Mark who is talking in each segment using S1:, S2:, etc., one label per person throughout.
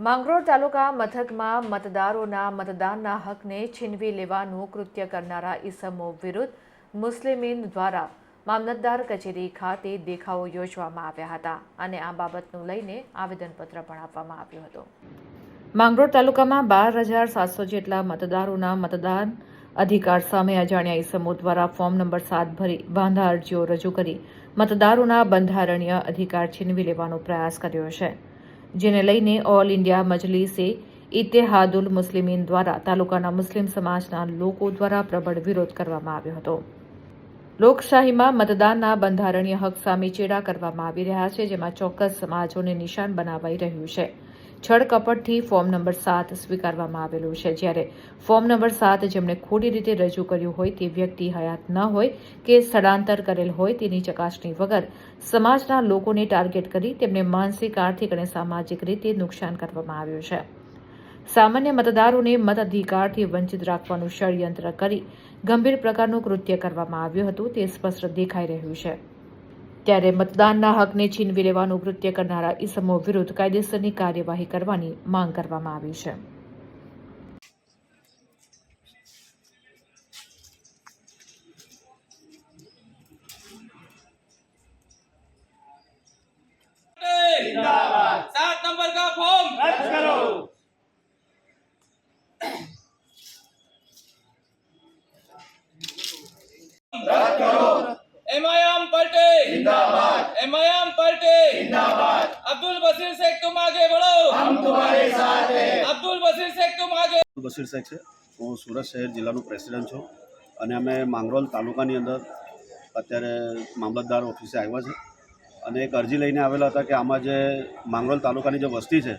S1: માંગરોળ તાલુકા મથકમાં મતદારોના મતદાનના હકને છીનવી લેવાનું કૃત્ય કરનારા ઈસમો વિરુદ્ધ મુસ્લિમીન દ્વારા મામલતદાર કચેરી ખાતે દેખાવો યોજવામાં આવ્યા હતા અને આ બાબતનું લઈને આવેદનપત્ર પણ આપવામાં આવ્યું હતું. માંગરોળ તાલુકામાં બાર હજાર સાતસો જેટલા મતદારોના મતદાન અધિકાર સામે અજાણ્યા ઈસમો દ્વારા ફોર્મ નંબર સાત ભરી વાંધા અરજીઓ રજૂ કરી મતદારોના બંધારણીય અધિકાર છીનવી લેવાનો પ્રયાસ કર્યો છે. જેને લઈને ઓલ ઇન્ડિયા મજલિસે ઇતિહાદુલ મુસ્લિમીન દ્વારા તાલુકાના મુસ્લિમ સમાજના લોકો દ્વારા પ્રબળ વિરોધ કરવામાં આવ્યો હતો. લોકશાહીમાં મતદાનના બંધારણીય હક સામે ચેડા કરવામાં આવી રહ્યા છે, જેમાં ચોક્કસ સમાજોને નિશાન બનાવાઈ રહ્યું છે. છળકપટથી ફોર્મ નંબર સાત સ્વીકારવામાં આવેલું છે. જ્યારે ફોર્મ નંબર સાત જેમણે ખોટી રીતે રજૂ કર્યું હોય તે વ્યક્તિ હયાત ન હોય કે સ્થળાંતર કરેલ હોય તેની ચકાસણી વગર સમાજના લોકોને ટાર્ગેટ કરી તેમને માનસિક, આર્થિક અને સામાજિક રીતે નુકસાન કરવામાં આવ્યું છે. સામાન્ય મતદારોને મત અધિકારથી વંચિત રાખવાનું ષડયંત્ર કરી ગંભીર પ્રકારનું કૃત્ય કરવામાં આવ્યું હતું તે સ્પષ્ટ દેખાઈ રહ્યું છે. ત્યારે મતદાનના હકને છીનવી લેવાનું કૃત્ય કરનારા ઈસમો વિરુદ્ધ કાયદેસરની કાર્યવાહી કરવાની માંગ કરવામાં આવી છે.
S2: एमआईएम पलटे
S3: जिंदाबाद
S2: अब्दुल बशीर शेख तुम आगे बढ़ो
S3: हम तुम्हारे साथ हैं
S2: अब्दुल बशीर शेख तुम आगे
S4: બશીર શેખ છે હું સુરત શહેર જિલ્લાનો પ્રેસિડેન્ટ છું અને અમે માંગરોલ તાલુકાની અંદર અત્યારે મામલતદાર ઓફિસે આવ્યા છે અને એક અરજી લઈને આવેલા હતા કે આમાં જે માંગરોલ તાલુકાની જે વસ્તી છે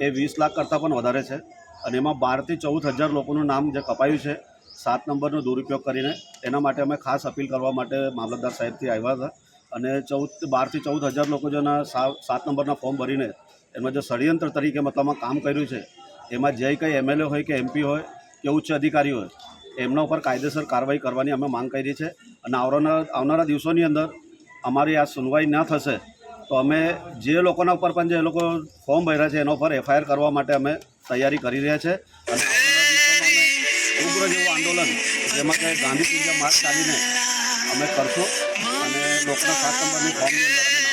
S4: એ વીસ લાખ કરતાં પણ વધારે છે અને એમાં બારથી ચૌદ હજાર લોકોનું નામ જે કપાયું છે સાત નંબરનો દુરુપયોગ કરીને એના માટે અમે ખાસ અપીલ કરવા માટે મામલતદાર સાહેબથી આવ્યા હતા અને ચૌદ, બારથી ચૌદ હજાર લોકો જેના સાત નંબરના ફોર્મ ભરીને એમાં જે ષડયંત્ર તરીકે મતલબમાં કામ કર્યું છે, એમાં જે કંઈ એમએલએ હોય કે એમપી હોય કે ઉચ્ચ અધિકારી હોય, એમના ઉપર કાયદેસર કાર્યવાહી કરવાની અમે માંગ કરી છે અને આવનારા આવનારા દિવસોની અંદર અમારી આ સુનવાઈ ન થશે તો અમે જે લોકોના ઉપર પણ જે લોકો ફોર્મ ભર્યા છે એના ઉપર એફઆઈઆર કરવા માટે અમે તૈયારી કરી રહ્યા છે. અને ઉગ્ર જેવું આંદોલન, જેમાં કે ગાંધી પૂજા માર્ગ ચાલીને અમે કરશું. અને લોકોના સાત નંબરની ફોર્મની અંદર